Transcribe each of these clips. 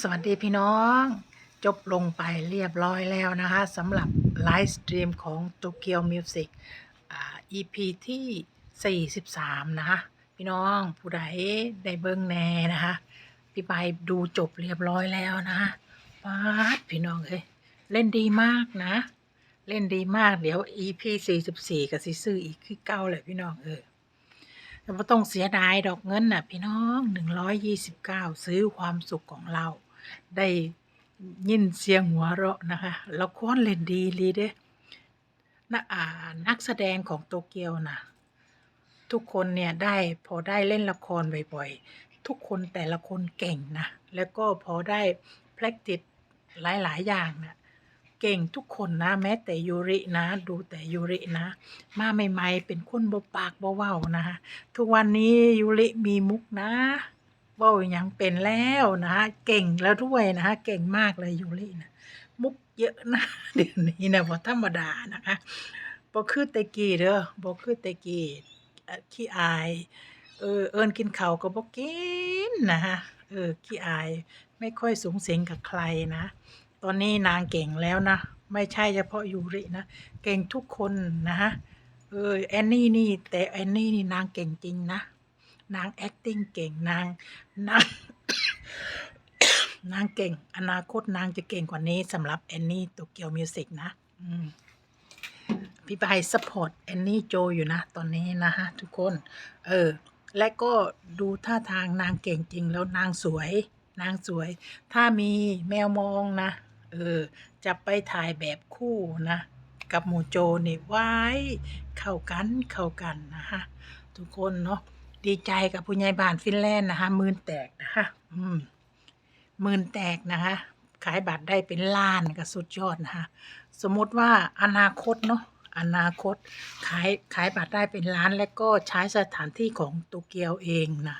สวัสดีพี่น้อง จบลงไปเรียบร้อยแล้วนะคะสำหรับไลฟ์สตรีมของ Tokyo Music อ่า EP ที่ 43 นะคะพี่น้องผู้ใดได้เบิ้งแน่นะคะพี่ใบดูจบเรียบร้อยแล้วนะคะป๊าดพี่น้องเอ้ยเล่นดีมากนะ เล่นดีมากเดี๋ยว EP 44 กับซิซื้ออีกคือเก้าเลยพี่น้องเออแต่ว่าต้องเสียดายดอกเงินน่ะ พี่น้องหนึ่งร้อยยี่สิบเก้าซื้อความสุขของเรา ได้ยินเสียงหัวเราะนะคะละครเล่นดีลีเด้นะอ่านักแสดงของโตเกียวนะทุกคนเนี่ยได้พอได้เล่นละครบ่อยๆ ทุกคนแต่ละคนเก่งนะ แล้วก็พอได้ practice หลายๆ อย่างนะเก่งทุกคนนะ แม้แต่ยูรินะ ดูแต่ยูรินะ มาใหม่ๆ เป็นคนบปากบ่เว้านะฮะทุกวันนี้ยูริมีมุกนะ ว้าย่างเป็นแล้วนะฮะเก่งแล้วด้วยนะฮะเก่งมากเลยยูรินะมุกเยอะนะเดี๋ยวนี้นะบ่ธรรมดานะคะบ่คือแตะกี้เด้อบ่คือแตะกี้ขี้อายเออเอิ้นกินเขาก็บ่กินนะฮะเออขี้อายไม่ค่อยสูงสิงกับใครนะ ตอนนี้นางเก่งแล้วนะ ไม่ใช่เฉพาะยูรินะ เก่งทุกคนนะฮะเออแอนนี่นี่แต่แอนนี่นี่นางเก่งจริงนะ นาง acting เก่งนางนางนางเก่ง อนาคตนางจะเก่งกว่านี้สำหรับแอนนี่โตเกียวมิวสิกนะพี่ไปสปอร์ตแอนนี่โจอยู่นะ ตอนนี้นะฮะ ทุกคน เออ และก็ดูท่าทางนางเก่งจริงแล้วนางสวย นางสวย ถ้ามีแมวมองนะ เออ จะไปถ่ายแบบคู่นะ กับหมูโจนี่ไว้ เข้ากันเข้ากันนะคะทุกคนเนาะ ดีใจกับผู้ใหญ่บ้านฟินแลนด์นะคะมื่นแตกนะคะอืมมื่นแตกนะคะ ขายบัตรได้เป็นล้านก็สุดยอดนะคะ สมมติว่าอนาคตเนาะอนาคตขายขายบัตรได้เป็นล้านและก็ใช้สถานที่ของโตเกียวเองนะ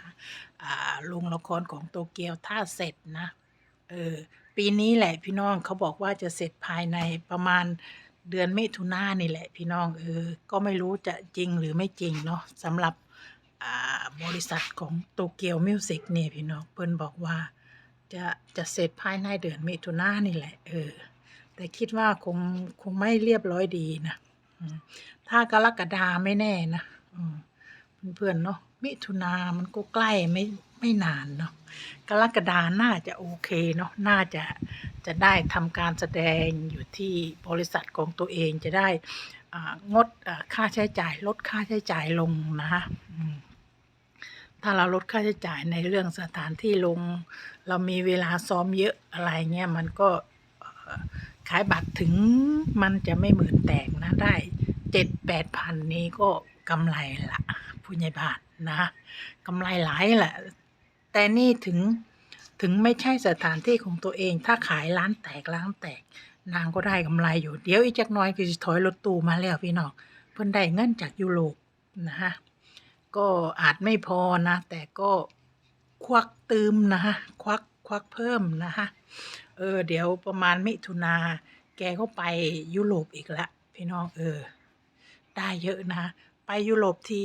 อ่าโรงละครของโตเกียวถ้าเสร็จนะเออปีนี้แหละพี่น้องเขาบอกว่าจะเสร็จภายในประมาณเดือนมิถุนายนนี่แหละพี่น้องเออก็ไม่รู้จะจริงหรือไม่จริงเนาะสำหรับ บริษัทของโตเกียวมิวสิกเนี่ยพี่น้องเพิ่นบอกว่าจะจะเสร็จภายในเดือนมิถุนายนนี่แหละ เออ แต่คิดว่าคงคงไม่เรียบร้อยดีนะถ้ากรกฎาไม่แน่นะเพื่อนเนาะมิถุนามันก็ใกล้ไม่ไม่นานเนาะกรกฎาน่าจะโอเคเนาะน่าจะจะได้ทำการแสดงอยู่ที่บริษัทของตัวเองจะได้งดค่าใช้จ่ายลดค่าใช้จ่ายลงนะคะ ถ้าเราลดค่าใช้จ่ายในเรื่องสถานที่ลง เรามีเวลาซ้อมเยอะอะไรเงี้ยมันก็ขายบัตรถึงมันจะไม่หมื่นแตกนะได้เจ็ดแปดพันนี้ก็กำไรละผู้ใหญ่บานนะกำไรหลายแหละแต่นี่ถึงถึงไม่ใช่สถานที่ของตัวเอง ถ้าขายร้านแตกร้านแตก นางก็ได้กำไรอยู่ เดี๋ยวอีกจักน้อยก็จะถอยรถตู้มาแล้วพี่น้องเพิ่นได้เงินจากยุโรปนะฮะ ก็อาจไม่พอนะ แต่ก็ควักตืมนะฮะควักควักเพิ่มนะฮะเออ เดี๋ยวประมาณมิถุนาแกก็ไปยุโรปอีกละพี่น้องเออ ได้เยอะนะ ไปยุโรปที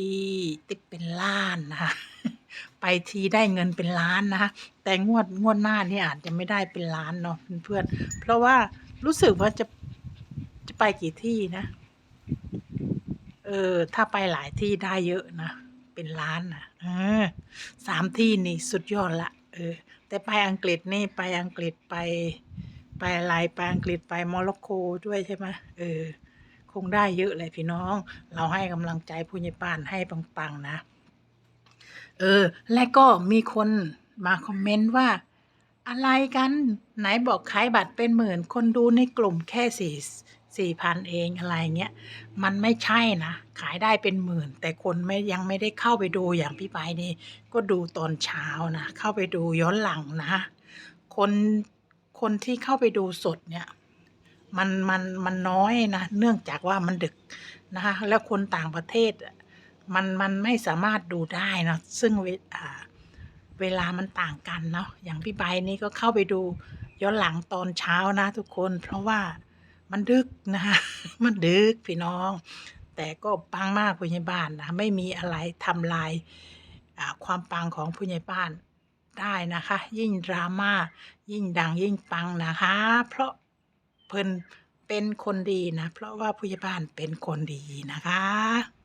ติดเป็นล้านนะไปทีได้เงินเป็นล้านนะคะแต่งวดงวดหน้านี่อาจจะไม่ได้เป็นล้านเนาะเพื่อนๆเพราะว่ารู้สึกว่าจะจะไปกี่ที่นะ เออ ถ้าไปหลายที่ได้เยอะนะ เป็นล้านนะเออสามที่นี่สุดยอดละเออ แต่ไปอังกฤษนี่ไปอังกฤษไป ไปอะไรไปอังกฤษไปโมร็อกโกด้วยใช่ไหมเออ คงได้เยอะเลยพี่น้อง เราให้กำลังใจผู้ใหญ่บ้านให้ปังๆนะ เออ และก็มีคนมาคอมเมนต์ว่าอะไรกัน ไหนบอกขายบัตรเป็นหมื่น คนดูในกลุ่มแค่สี่ สี่พันเองอะไรเงี้ยมันไม่ใช่นะ ขายได้เป็นหมื่น แต่คนไม่ยังไม่ได้เข้าไปดูอย่างพี่ไปนี่ ก็ดูตอนเช้านะ เข้าไปดูย้อนหลังนะ คนคนที่เข้าไปดูสดเนี่ย มันมันมันน้อยนะ เนื่องจากว่ามันดึกนะคะแล้วคนต่างประเทศมันมันไม่สามารถดูได้เนะซึ่งเวอ่าเวลามันต่างกันเนาะอย่างพี่ใบนี่ก็เข้าไปดูย้อนหลังตอนเช้านะทุกคน เพราะว่า มันดึกนะคะมันดึกพี่น้อง แต่ก็ปังมากผู้ใหญ่บ้านนะไม่มีอะไรทำลายความปังของผู้ใหญ่บ้านได้นะคะ ยิ่งดราม่ายิ่งดังยิ่งปังนะคะ เพราะเพิ่นเป็นคนดีนะ เพราะว่าผู้ใหญ่บ้านเป็นคนดีนะคะ